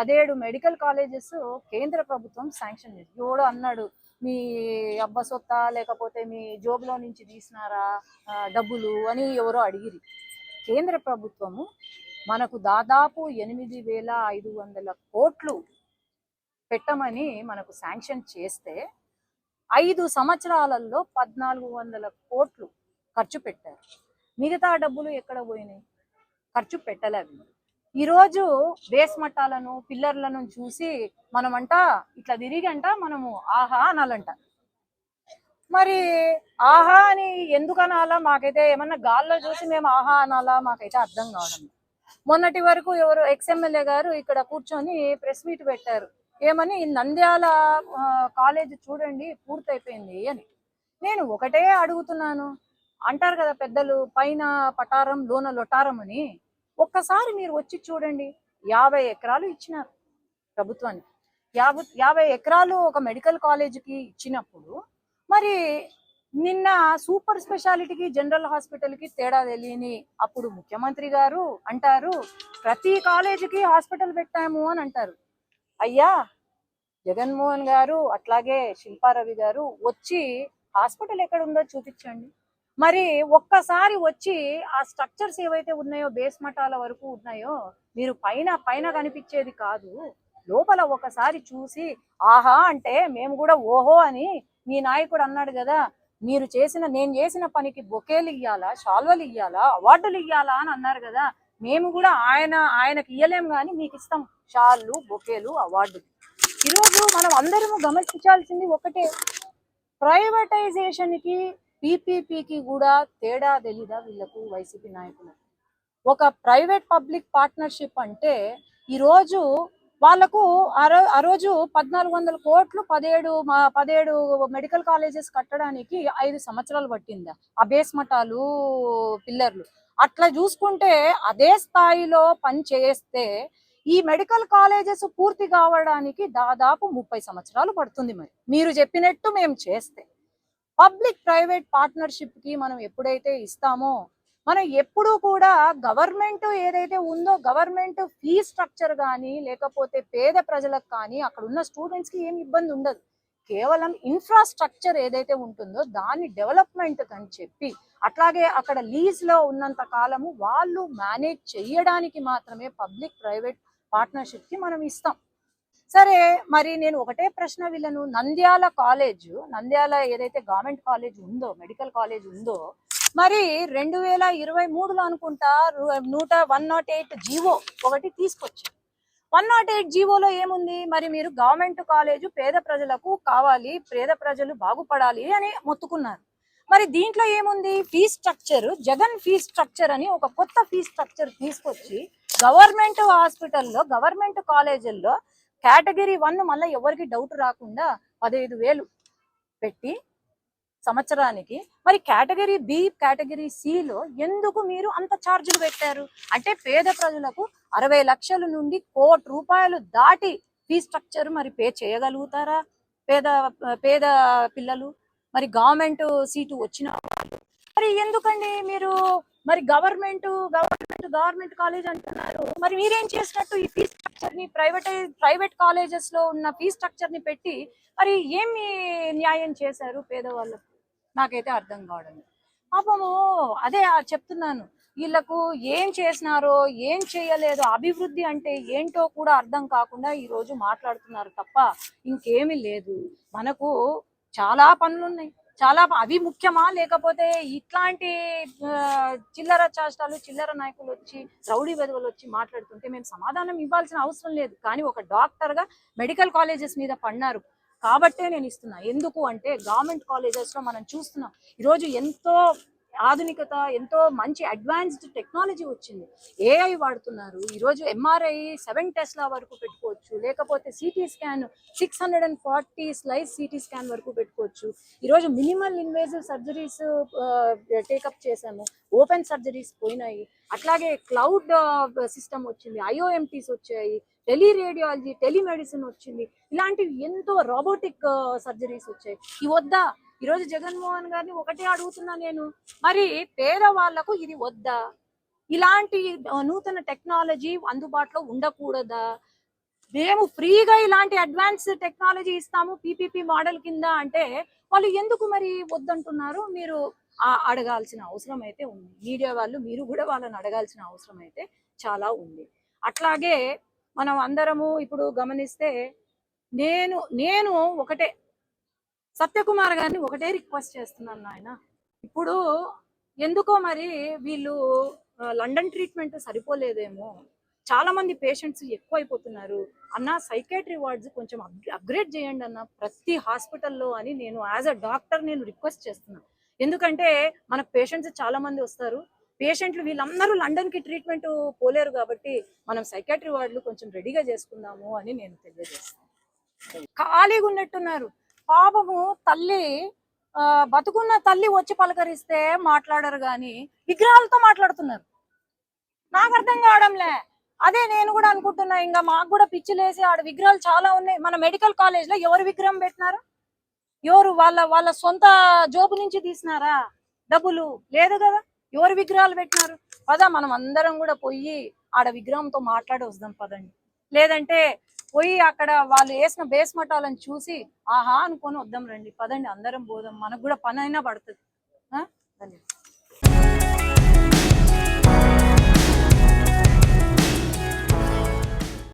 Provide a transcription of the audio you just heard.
పదిహేడు medical colleges కేంద్ర ప్రభుత్వం శాంక్షన్ చేసింది. ఎవడో అన్నాడు మీ అబ్బ సొత్తా లేకపోతే మీ జోబులో నుంచి తీసినారా డబ్బులు అని ఎవరో అడిగిరి. కేంద్ర ప్రభుత్వము మనకు దాదాపు ఎనిమిది వేల ఐదు వందల కోట్లు పెట్టమని మనకు శాంక్షన్ చేస్తే ఐదు సంవత్సరాలలో పద్నాలుగు వందల కోట్లు ఖర్చు పెట్టారు. మిగతా డబ్బులు ఎక్కడ పోయినాయి? ఖర్చు పెట్టలేదు ఈరోజు బేస్ మట్టాలను పిల్లర్లను చూసి మనమంట ఇట్లా తిరిగంట మనము ఆహా అనాలంట. మరి ఆహా అని ఎందుకు అనాలా? మాకైతే ఏమన్నా గాల్లో చూసి మేము ఆహా అనాలా? మాకైతే అర్థం కావడం మొన్నటి వరకు ఎవరు ఎక్స్ఎమ్మెల్యే గారు ఇక్కడ కూర్చొని ప్రెస్ మీట్ పెట్టారు. ఏమని నంద్యాల కాలేజ్ చూడండి పూర్తయిపోయింది అని. నేను ఒకటే అడుగుతున్నాను. అంటారు కదా పెద్దలు పైన పటారం లోన లొటారం అని. ఒక్కసారి మీరు వచ్చి చూడండి. యాభై ఎకరాలు ఇచ్చినారు ప్రభుత్వానికి. యాభై యాభై ఎకరాలు ఒక మెడికల్ కాలేజీకి ఇచ్చినప్పుడు మరి నిన్న సూపర్ స్పెషాలిటీకి జనరల్ హాస్పిటల్కి తేడా తెలియని అప్పుడు ముఖ్యమంత్రి గారు అంటారు ప్రతి కాలేజీకి హాస్పిటల్ పెట్టాము అని అంటారు. అయ్యా! జగన్మోహన్ గారు అట్లాగే శిల్పారవి గారు వచ్చి హాస్పిటల్ ఎక్కడ ఉందో చూపించండి. మరి ఒక్కసారి వచ్చి ఆ స్ట్రక్చర్స్ ఏవైతే ఉన్నాయో బేస్ మఠాల వరకు ఉన్నాయో మీరు పైన పైన కనిపించేది కాదు. లోపల ఒకసారి చూసి ఆహా అంటే మేము కూడా ఓహో అని మీ నాయకుడు అన్నాడు కదా మీరు చేసిన నేను చేసిన పనికి బొకేలు ఇయ్యాలా షాల్వలు ఇయ్యాలా అవార్డులు ఇయ్యాలా అని అన్నారు కదా మేము కూడా ఆయన ఆయనకి ఇయ్యలేము కానీ మీకు ఇస్తాం. షాళ్ళు బొకేలు అవార్డులు. ఈరోజు మనం అందరము గమనించాల్సింది ఒకటే. ప్రైవేటైజేషన్కి పీపీపీకి కూడా తేడా తెలీదా వీళ్ళకు వైసీపీ నాయకులు ఒక ప్రైవేట్ పబ్లిక్ పార్ట్నర్షిప్ అంటే ఈరోజు వాళ్ళకు ఆ ఆ రోజు పద్నాలుగు వందల కోట్లు పదిహేడు మా పదిహేడు మెడికల్ కాలేజెస్ కట్టడానికి ఐదు సంవత్సరాలు పట్టిందా? ఆ బేస్ మఠాలు పిల్లర్లు. అట్లా చూసుకుంటే అదే స్థాయిలో పని చేస్తే ఈ మెడికల్ కాలేజెస్ పూర్తి కావడానికి దాదాపు ముప్పై సంవత్సరాలు పడుతుంది మరి. మీరు చెప్పినట్టు మేము చేస్తే. పబ్లిక్ ప్రైవేట్ పార్ట్నర్షిప్కి మనం ఎప్పుడైతే ఇస్తామో మనం ఎప్పుడూ కూడా గవర్నమెంట్ ఏదైతే ఉందో గవర్నమెంట్ ఫీ స్ట్రక్చర్ కానీ లేకపోతే పేద ప్రజలకు కానీ అక్కడ ఉన్న స్టూడెంట్స్కి ఇబ్బంది ఉండదు. కేవలం ఇన్ఫ్రాస్ట్రక్చర్ ఏదైతే ఉంటుందో దాన్ని డెవలప్మెంట్ అని చెప్పి అట్లాగే అక్కడ లీజ్లో ఉన్నంత కాలము వాళ్ళు మేనేజ్ చేయడానికి మాత్రమే పబ్లిక్ ప్రైవేట్ పార్ట్నర్షిప్కి మనం ఇస్తాం. సరే మరి నేను ఒకటే ప్రశ్న వీళ్ళను నంద్యాల కాలేజ్ నంద్యాల ఏదైతే గవర్నమెంట్ కాలేజ్ ఉందో మెడికల్ కాలేజ్ ఉందో మరి రెండు వేల ఇరవై మూడులో అనుకుంటా నూట వన్ నాట్ ఎయిట్ జీవో ఒకటి తీసుకొచ్చారు. వన్ నాట్ ఎయిట్ జీవోలో ఏముంది? మరి మీరు గవర్నమెంట్ కాలేజ్ పేద ప్రజలకు కావాలి పేద ప్రజలు బాగుపడాలి అని మొత్తుకున్నారు. మరి దీంట్లో ఏముంది? Fee structure Jagan fee structure అని ఒక కొత్త ఫీ స్ట్రక్చర్ తీసుకొచ్చి గవర్నమెంట్ హాస్పిటల్లో గవర్నమెంట్ కాలేజీల్లో కేటగిరీ వన్ మళ్ళీ ఎవరికి డౌట్ రాకుండా పదహైదు వేలు పెట్టి సంవత్సరానికి. మరి కేటగిరీ బి కేటగిరీ సిలో ఎందుకు మీరు అంత ఛార్జీలు పెట్టారు? అంటే పేద ప్రజలకు అరవై లక్షల నుండి కోటి రూపాయలు దాటి ఫీ స్ట్రక్చర్ మరి పే చేయగలుగుతారా? పేద పేద పిల్లలు మరి గవర్నమెంట్ సీటు వచ్చిన వాళ్ళు. మరి ఎందుకండి మీరు మరి గవర్నమెంట్ గవర్నమెంట్ గవర్నమెంట్ కాలేజ్ అంటున్నారు? మరి మీరేం చేసినట్టు ఈ ఫీ స్ట్రక్చర్ని ప్రైవేట్ ప్రైవేట్ కాలేజెస్లో ఉన్న ఫీ స్ట్రక్చర్ని పెట్టి మరి ఏమి న్యాయం చేశారు పేదవాళ్ళకు నాకైతే అర్థం కావడం పాపము అదే చెప్తున్నాను. వీళ్ళకు ఏం చేసినారో ఏం చేయలేదో అభివృద్ధి అంటే ఏంటో కూడా అర్థం కాకుండా ఈ రోజు మాట్లాడుతున్నారు తప్ప ఇంకేమీ లేదు. మనకు చాలా పనులు ఉన్నాయి చాలా అవి ముఖ్యమా? లేకపోతే ఇట్లాంటి చిల్లర చాష్టాలు చిల్లర నాయకులు వచ్చి రౌడీ వెధవలు వచ్చి మాట్లాడుతుంటే మేము సమాధానం ఇవ్వాల్సిన అవసరం లేదు. కానీ ఒక డాక్టర్గా మెడికల్ కాలేజెస్ మీద పడినారు. కాబట్టే నేను ఇస్తున్నా. ఎందుకు అంటే గవర్నమెంట్ కాలేజెస్లో మనం చూస్తున్నాం. ఈరోజు ఎంతో ఆధునికత ఎంతో మంచి అడ్వాన్స్డ్ టెక్నాలజీ వచ్చింది. ఏఐ వాడుతున్నారు. ఈరోజు ఎంఆర్ఐ సెవెన్ టెస్లా వరకు పెట్టుకోవచ్చు. లేకపోతే CT scan six hundred and forty slice CT scan వరకు పెట్టుకోవచ్చు. ఈరోజు minimal invasive surgeries take up చేశాము. ఓపెన్ సర్జరీస్ పోయినాయి. అట్లాగే క్లౌడ్ సిస్టమ్ వచ్చింది. ఐఓఎంటీస్ వచ్చాయి. టెలి రేడియాలజీ టెలిమెడిసిన్ వచ్చింది. ఇలాంటివి ఎంతో రోబోటిక్ సర్జరీస్ వచ్చాయి. ఈ వద్ద ఈరోజు జగన్మోహన్ గారిని ఒకటే అడుగుతున్నా నేను. మరి పేదవాళ్ళకు ఇది వద్దా? ఇలాంటి నూతన టెక్నాలజీ అందుబాటులో ఉండకూడదా? మేము ఫ్రీగా ఇలాంటి అడ్వాన్స్ టెక్నాలజీ ఇస్తాము పీపీపీ మోడల్ కింద అంటే వాళ్ళు ఎందుకు మరి వద్దంటున్నారు? మీరు ఆ- అడగాల్సిన అవసరం అయితే ఉంది. మీడియా వాళ్ళు మీరు కూడా వాళ్ళని అడగాల్సిన అవసరం అయితే చాలా ఉంది. అట్లాగే మనం అందరము ఇప్పుడు గమనిస్తే నేను నేను ఒకటే సత్యకుమార్ గారిని ఒకటే రిక్వెస్ట్ చేస్తున్నాను నాయన. ఇప్పుడు ఎందుకో మరి వీళ్ళు లండన్ ట్రీట్మెంట్ సరిపోలేదేమో. చాలా మంది పేషెంట్స్ ఎక్కువైపోతున్నారు. అన్న సైకాట్రీ వార్డ్స్ కొంచెం అప్గ్రేడ్ చేయండి అన్న ప్రతి హాస్పిటల్లో అని నేను యాజ్ అ డాక్టర్ నేను రిక్వెస్ట్ చేస్తున్నాను ఎందుకంటే మనకు పేషెంట్స్ చాలా మంది వస్తారు. పేషెంట్లు వీళ్ళందరూ లండన్కి ట్రీట్మెంట్ పోలేరు కాబట్టి మనం సైకాట్రీ వార్డులు కొంచెం రెడీగా చేసుకుందాము అని నేను తెలియజేస్తాను. ఖాళీగా ఉన్నట్టున్నారు. పాపము తల్లి ఆ, బతుకున్న తల్లి వచ్చి పలకరిస్తే మాట్లాడరు గాని విగ్రహాలతో మాట్లాడుతున్నారు. నాకు అర్థం కావడంలే. అదే నేను కూడా అనుకుంటున్నా ఇంకా మాకు కూడా పిచ్చిలేసి ఆడ విగ్రహాలు చాలా ఉన్నాయి. మన మెడికల్ కాలేజ్లో ఎవరు విగ్రహం పెట్టినారు? ఎవరు వాళ్ళ వాళ్ళ సొంత జోబు నుంచి తీసినారా? డబ్బులు లేదు కదా. ఎవరు విగ్రహాలు పెట్టినారు? పద మనం అందరం కూడా పోయి ఆడ విగ్రహంతో మాట్లాడి వద్దాం పదండి. లేదంటే పోయి అక్కడ వాళ్ళు వేసిన బేస్ మటాలను చూసి ఆహా అనుకొని వద్దాం రండి పదండి అందరం పోదాం మనకు కూడా పని అయినా పడుతుంది ఆ? ధన్యవాదాలు